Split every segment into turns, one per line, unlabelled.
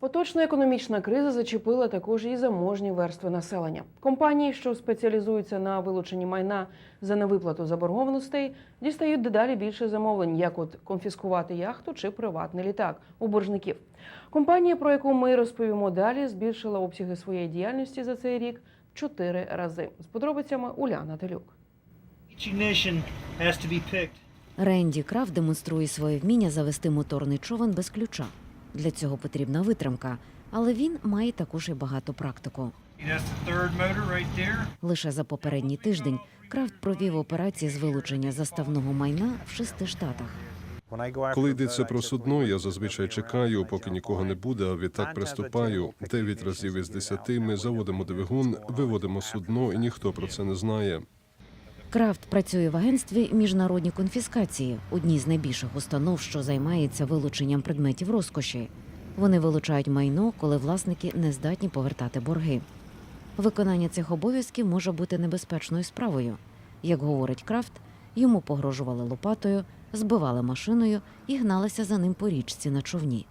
Поточна економічна криза зачепила також і заможні верстви населення. Компанії, що спеціалізуються на вилученні майна за невиплату заборгованостей, дістають дедалі більше замовлень, як от конфіскувати яхту чи приватний літак у боржників. Компанія, про яку ми розповімо далі, збільшила обсяги своєї діяльності за цей рік в чотири рази. З подробицями Уляна Телюк.
Ренді Крафт демонструє своє вміння завести моторний човен без ключа. Для цього потрібна витримка, але він має також і багато практику. Лише за попередній тиждень Крафт провів операції з вилучення заставного майна в шести штатах.
Коли йдеться про судно, я зазвичай чекаю, поки нікого не буде, а відтак приступаю. Дев'ять разів із десяти ми заводимо двигун, виводимо судно, і ніхто про це не знає.
Крафт працює в агентстві міжнародні конфіскації, одній з найбільших установ, що займається вилученням предметів розкоші. Вони вилучають майно, коли власники не здатні повертати борги. Виконання цих обов'язків може бути небезпечною справою. Як говорить Крафт, йому погрожували лопатою, збивали машиною і гналися за ним по річці на човні.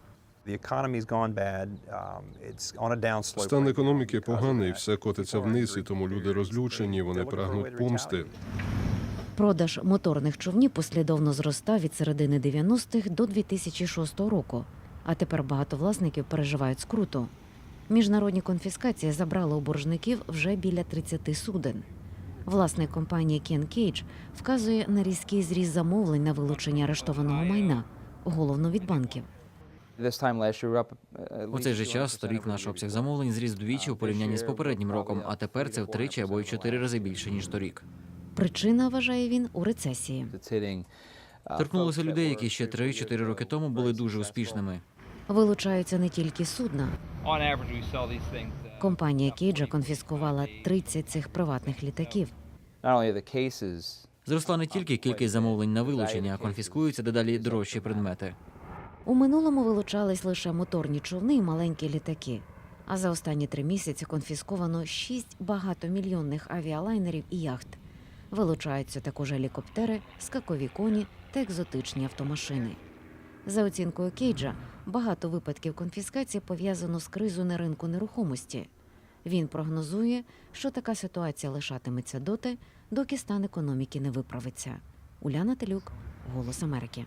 The economy's gone bad. Um, it's on a downslope.
Стан економіки поганий, все котиться вниз, і тому люди розлючені, вони прагнуть помсти.
Продаж моторних човнів послідовно зростав від середини 90-х до 2006 року, а тепер багато власників переживають скруту. Міжнародні конфіскації забрали у боржників вже біля 30 суден. Власник компанії Кен Кейдж вказує на різкий зріст замовлень на вилучення арештованого майна, головно від банків.
У цей же час торік наш обсяг замовлень зріс вдвічі у порівнянні з попереднім роком, а тепер це втричі або й чотири рази більше ніж торік.
Причина, вважає він, у рецесії.
Торкнулося людей, які ще 3-4 роки тому були дуже успішними.
Вилучаються не тільки судна. Компанія Кейджа конфіскувала 30 цих приватних літаків.
Зросла не тільки кількість замовлень на вилучення, а конфіскуються дедалі дорожчі предмети.
У минулому вилучались лише моторні човни і маленькі літаки. А за останні три місяці конфісковано шість багатомільйонних авіалайнерів і яхт. Вилучаються також гелікоптери, скакові коні та екзотичні автомашини. За оцінкою Кейджа, багато випадків конфіскації пов'язано з кризою на ринку нерухомості. Він прогнозує, що така ситуація лишатиметься доти, доки стан економіки не виправиться. Уляна Телюк, Голос Америки.